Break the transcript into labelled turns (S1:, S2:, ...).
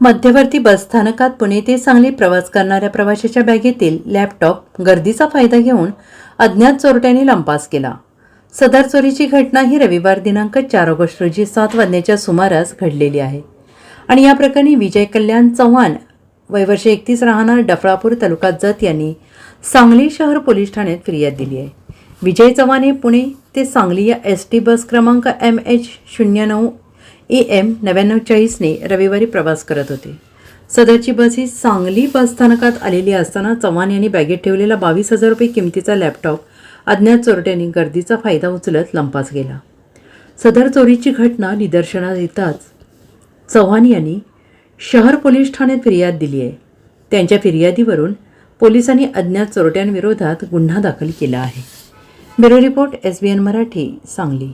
S1: मध्यवर्ती बसस्थानकात पुणे ते सांगली प्रवास करणाऱ्या प्रवाशाच्या बॅगेतील लॅपटॉप गर्दीचा फायदा घेऊन अज्ञात चोरट्याने लंपास केला. सदर चोरीची घटना ही रविवार दिनांक चार ऑगस्ट रोजी सात वाजण्याच्या सुमारास घडलेली आहे. आणि या प्रकरणी विजय कल्याण चव्हाण वयवर्ष एकतीस राहणार डफळापूर तालुका जत यांनी सांगली शहर पोलीस ठाण्यात फिर्याद दिली आहे. विजय चव्हाण हे पुणे ते सांगली या एस टी बस क्रमांक एम एच शून्य नऊ ए एम नव्याण्णव चाळीसने रविवारी प्रवास करत होते. सदरची बस ही सांगली बस स्थानकात आलेली असताना चव्हाण यांनी बॅगेत ठेवलेला बावीस हजार रुपये किमतीचा लॅपटॉप अज्ञात चोरट्यांनी गर्दीचा फायदा उचलत लंपास गेला. सदर चोरीची घटना निदर्शनात येताच चव्हाण यांनी शहर पोलीस ठाण्यात फिर्याद दिली आहे. त्यांच्या फिर्यादीवरून पोलिसांनी अज्ञात चोरट्यांविरोधात गुन्हा दाखल केला आहे. Bureau report S B N Marathi Sangli.